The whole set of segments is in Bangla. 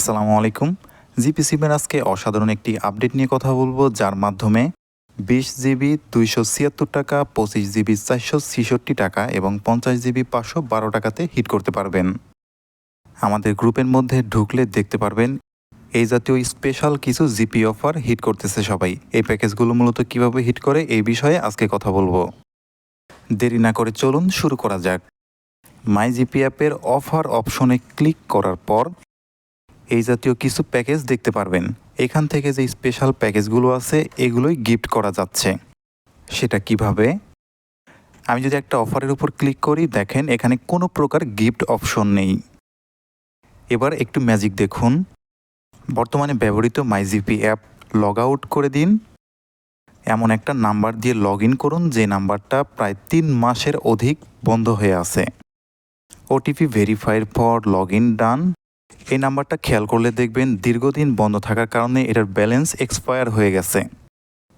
আসসালামু আলাইকুম। জিপিসিমের আজকে অসাধারণ একটি আপডেট নিয়ে কথা বলব, যার মাধ্যমে বিশ জিবি দুইশো ছিয়াত্তর টাকা, পঁচিশ জিবি চারশো ছিষট্টি টাকা এবং পঞ্চাশ জিবি পাঁচশো বারো টাকাতে হিট করতে পারবেন। আমাদের গ্রুপের মধ্যে ঢুকলে দেখতে পারবেন, এই জাতীয় স্পেশাল কিছু জিপি অফার হিট করতেছে সবাই। এই প্যাকেজগুলো মূলত কীভাবে হিট করে, এই বিষয়ে আজকে কথা বলব। দেরি না করে চলুন শুরু করা যাক। মাই জিপি অ্যাপের অফার অপশনে ক্লিক করার পর এই জাতীয় কিছু প্যাকেজ দেখতে পারবেন। এখান থেকে যে স্পেশাল প্যাকেজগুলো আছে, এগুলোই গিফট করা যাচ্ছে। সেটা কীভাবে? আমি যদি একটা অফারের উপর ক্লিক করি, দেখেন এখানে কোনো প্রকার গিফট অপশন নেই। এবার একটু ম্যাজিক দেখুন। বর্তমানে ব্যবহৃত মাইজিপি অ্যাপ লগ আউট করে দিন। এমন একটা নাম্বার দিয়ে লগ ইন করুন, যে নাম্বারটা প্রায় তিন মাসের অধিক বন্ধ হয়ে আছে। OTP verified for log in done এই নাম্বারটা খেয়াল করলে দেখবেন দীর্ঘদিন বন্ধ থাকার কারণে এটার ব্যালেন্স এক্সপায়ার হয়ে গেছে।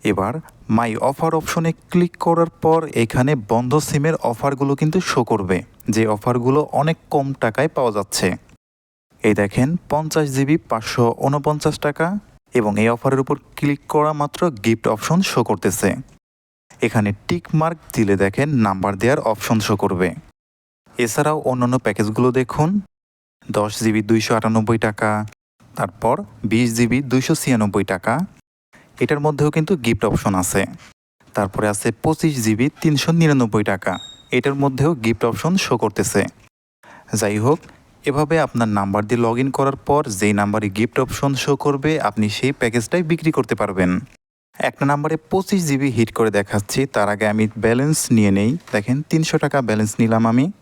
এবার মাই অফার অপশনে ক্লিক করার পর এখানে বন্ধ সিমের অফারগুলো কিন্তু শো করবে, যে অফারগুলো অনেক কম টাকায় পাওয়া যাচ্ছে। এই দেখেন পঞ্চাশ জিবি পাঁচশো উনপঞ্চাশ টাকা এবং এই অফারের উপর ক্লিক করা মাত্র গিফট অপশন শো করতেছে। এখানে টিক মার্ক দিলে দেখেন নাম্বার দেওয়ার অপশন শো করবে। এছাড়াও অন্যান্য প্যাকেজগুলো দেখুন। দশ জিবি দুইশো আটানব্বই টাকা, তারপর বিশ জিবি দুইশো ছিয়ানব্বই টাকা। এটার মধ্যেও কিন্তু গিফট অপশন আছে। তারপরে আছে পঁচিশ জিবি তিনশো নিরানব্বই টাকা। এটার মধ্যেও গিফট অপশন শো করতেছে। যাই হোক, এভাবে আপনার নাম্বার দিয়ে লগ করার পর যেই নাম্বারে গিফট অপশন শো করবে, আপনি সেই প্যাকেজটাই বিক্রি করতে পারবেন। একটা নাম্বারে পঁচিশ জিবি হিট করে দেখাচ্ছি, তার আগে আমি ব্যালেন্স নিয়ে নেই। দেখেন, তিনশো টাকা ব্যালেন্স নিলাম আমি।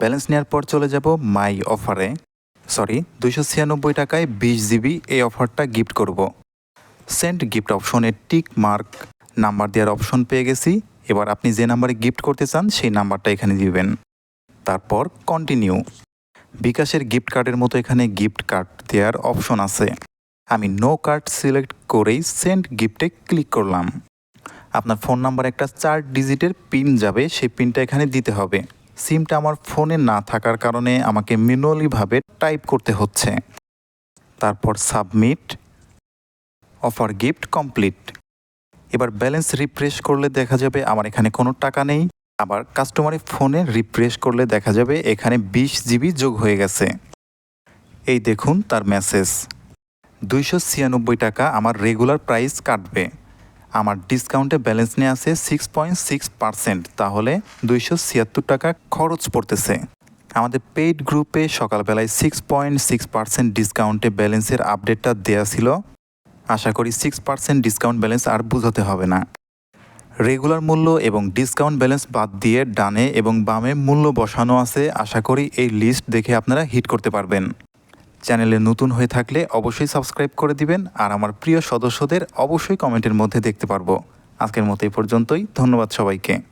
ব্যালেন্স নেওয়ার পর চলে যাব মাই অফারে। সরি, দুইশো ছিয়ানব্বই টাকায় বিশ জিবি এই অফারটা গিফট করব। Sent gift option tick mark number দেওয়ার অপশন পেয়ে গেছি। এবার আপনি যে নাম্বারে গিফট করতে চান, সেই নাম্বারটা এখানে দিবেন। তারপর কন্টিনিউ বিকাশের গিফট কার্ডের মতো এখানে গিফট কার্ড দেওয়ার অপশন আছে। আমি নো কার্ড সিলেক্ট করেই সেন্ট গিফটে ক্লিক করলাম। আপনার ফোন নাম্বার একটা চার ডিজিটের পিন যাবে, সেই পিনটা এখানে দিতে হবে। সিমটা আমার ফোনে না থাকার কারণে আমাকে ম্যানুয়ালিভাবে টাইপ করতে হচ্ছে। তারপর সাবমিট, অফার গিফট কমপ্লিট। এবার ব্যালেন্স রিফ্রেশ করলে দেখা যাবে আমার এখানে কোনো টাকা নেই। আবার কাস্টমারের ফোনে রিফ্রেশ করলে দেখা যাবে এখানে বিশ জিবি যোগ হয়ে গেছে। এই দেখুন তার মেসেজ। দুইশো ছিয়ানব্বই টাকা আমার রেগুলার প্রাইস কাটবে। আমার ডিসকাউন্টে ব্যালেন্স নিয়ে আছে সিক্স পয়েন্ট সিক্স পার্সেন্ট তাহলে দুইশো ছিয়াত্তর টাকা খরচ পড়তেছে। আমাদের পেইড গ্রুপে সকালবেলায় সিক্স পয়েন্ট সিক্স পার্সেন্ট ডিসকাউন্টে ব্যালেন্সের আপডেটটা দেওয়া ছিল। আশা করি সিক্স পার্সেন্ট ডিসকাউন্ট ব্যালেন্স আর বুঝাতে হবে না। রেগুলার মূল্য এবং ডিসকাউন্ট ব্যালেন্স বাদ দিয়ে ডানে এবং বামে মূল্য বসানো আছে, আশা করি এই লিস্ট দেখে আপনারা হিট করতে পারবেন। চ্যানেলে নতুন হয়ে থাকলে অবশ্যই সাবস্ক্রাইব করে দিবেন আর আমার প্রিয় সদস্যদের অবশ্যই কমেন্টের মধ্যে দেখতে পারব। আজকের মতো এই পর্যন্তই। ধন্যবাদ সবাইকে।